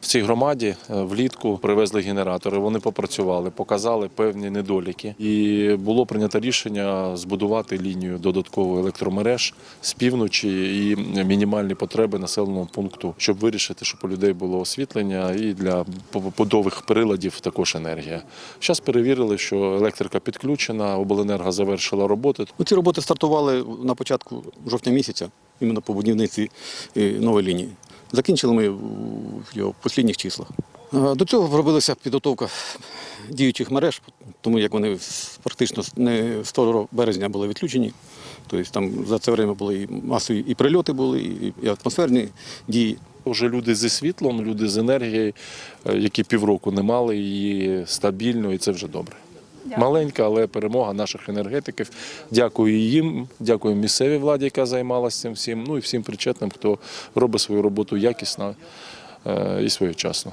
В цій громаді е, влітку привезли генератори. Вони попрацювали, показали певні недоліки. І було прийнято рішення збудувати лінію додаткової електромереж з півночі і мінімальні потреби населеного пункту, щоб вирішити, щоб у людей було освітлення і для побудових приладів також енергія. Зараз перевірили, що електрика підключена, обленерго завершила роботи. Ну, ці роботи стартували на початку жовтня місяця, іменно по будівництві е, нової лінії. Закінчили ми в його в останніх числах. Е, До цього робилася підготовка діючих мереж, тому як вони практично не з 2 березня були відключені. Тобто там за це время були і масові і прильоти були, і і атмосферні дії. Вже люди зі світлом, люди з енергією, е, які півроку не мали її стабільно, і це вже добре. Маленька, але перемога наших енергетиків. Дякую їм, дякую місцевій владі, яка займалася цим всім. Ну і всім причетним, хто робить свою роботу якісно е, і своєчасно.